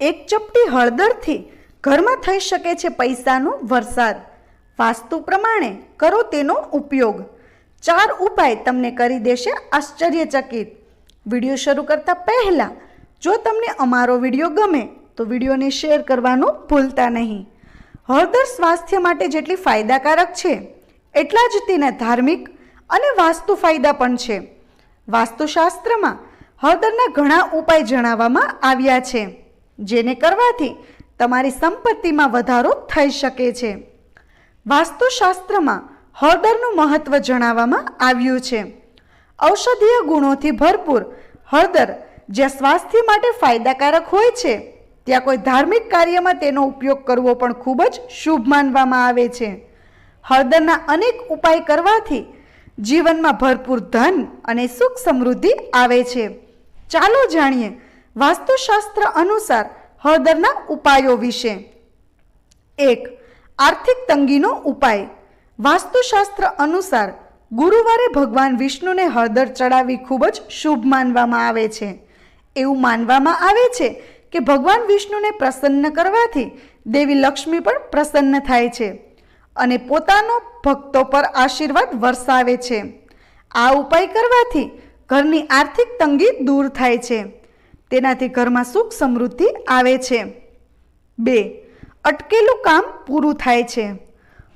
એક ચપટી હળદરથી ઘરમાં થઈ શકે છે પૈસાનો વરસાદ. વાસ્તુ પ્રમાણે કરો તેનો ઉપયોગ. ચાર ઉપાય તમને કરી દેશે આશ્ચર્યચકિત. વીડિયો શરૂ કરતા પહેલાં, જો તમને અમારો વીડિયો ગમે, તો વિડીયોને શેર કરવાનું ભૂલતા નહીં. હળદર સ્વાસ્થ્ય માટે જેટલી ફાયદાકારક છે, એટલા જ તેના ધાર્મિક અને વાસ્તુ ફાયદા પણ છે. વાસ્તુશાસ્ત્રમાં હળદરના ઘણા ઉપાય જણાવવામાં આવ્યા છે. જેને કરવાથી તમારી સંપત્તિમાં વધારો થઈ શકે છે. વાસ્તુશાસ્ત્રમાં હળદરનું મહત્વ જણાવવામાં આવ્યું છે. ઔષધીય ગુણોથી ભરપૂર હળદર જ્યાં સ્વાસ્થ્ય માટે ફાયદાકારક હોય છે, ત્યાં કોઈ ધાર્મિક કાર્યમાં તેનો ઉપયોગ કરવો પણ ખૂબ જ શુભ માનવામાં આવે છે. હળદરના અનેક ઉપાય કરવાથી જીવનમાં ભરપૂર ધન અને સુખ સમૃદ્ધિ આવે છે. ચાલો જાણીએ વાસ્તુશાસ્ત્ર અનુસાર હળદરના ઉપાયો વિશે. એક, આર્થિક તંગીનો ઉપાય. વાસ્તુશાસ્ત્ર અનુસાર ગુરુવારે ભગવાન વિષ્ણુને હળદર ચડાવવી ખૂબ જ શુભ માનવામાં આવે છે. એવું માનવામાં આવે છે કે ભગવાન વિષ્ણુને પ્રસન્ન કરવાથી દેવી લક્ષ્મી પણ પ્રસન્ન થાય છે અને પોતાનો ભક્તો પર આશીર્વાદ વરસાવે છે. આ ઉપાય કરવાથી ઘરની આર્થિક તંગી દૂર થાય છે. તેનાથી ઘરમાં સુખ સમૃદ્ધિ આવે છે. બે, અટકેલું કામ પૂરું થાય છે.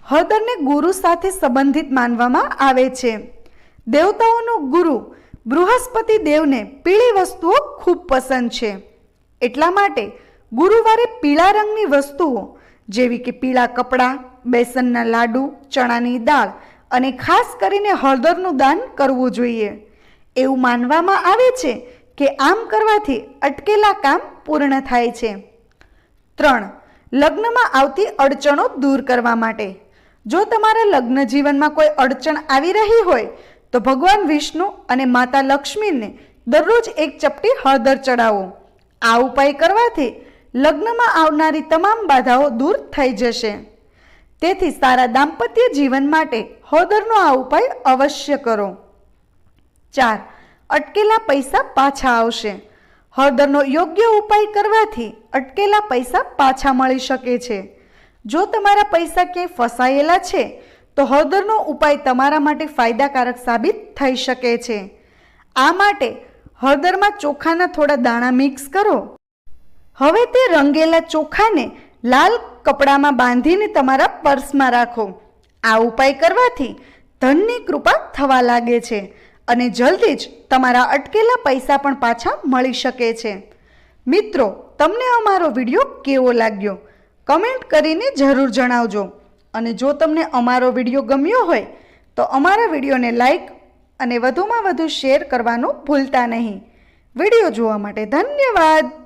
હળદરને ગુરુ સાથે સંબંધિત માનવામાં આવે છે. દેવતાઓનો ગુરુ બૃહસ્પતિ દેવને પીળી વસ્તુઓ ખૂબ પસંદ છે. એટલા માટે ગુરુવારે પીળા રંગની વસ્તુઓ જેવી કે પીળા કપડાં, બેસનના લાડુ, ચણાની દાળ અને ખાસ કરીને હળદરનું દાન કરવું જોઈએ. એવું માનવામાં આવે છે કે આમ કરવાથી અટકેલા કામ પૂર્ણ થાય છે. ત્રણ, લગ્નમાં આવતી અડચણો દૂર કરવા માટે. જો તમારા લગ્ન જીવનમાં કોઈ અડચણ આવી રહી હોય, તો ભગવાન વિષ્ણુ અને માતા લક્ષ્મીને દરરોજ એક ચપટી હળદર ચડાવો આ ઉપાય કરવાથી લગ્નમાં આવનારી તમામ બાધાઓ દૂર થઈ જશે. તેથી સારા દાંપત્ય જીવન માટે હળદરનો આ ઉપાય અવશ્ય કરો. ચાર અટકેલા પૈસા પાછા આવશે. હળદરનો યોગ્ય ઉપાય કરવાથી અટકેલા પૈસા પાછા મળી શકે છે. જો તમારા પૈસા ક્યાંય ફસાયેલા છે, તો હળદરનો ઉપાય તમારા માટે ફાયદાકારક સાબિત થઈ શકે છે. આ માટે હળદરમાં ચોખાના થોડા દાણા મિક્સ કરો. હવે તે રંગેલા ચોખાને લાલ કપડામાં બાંધીને તમારા પર્સમાં રાખો. આ ઉપાય કરવાથી ધનની કૃપા થવા લાગે છે. અને જલ્દી જ તમારા અટકેલા પૈસા પણ પાછા મળી શકે છે. મિત્રો, તમને અમારો વીડિયો કેવો લાગ્યો? કમેન્ટ કરીને જરૂર જણાવજો. અને જો તમને અમારો વીડિયો ગમ્યો હોય, તો અમારા વિડીયોને લાઈક અને વધુમાં વધુ શેર કરવાનું ભૂલતા નહીં. વીડિયો જોવા માટે ધન્યવાદ!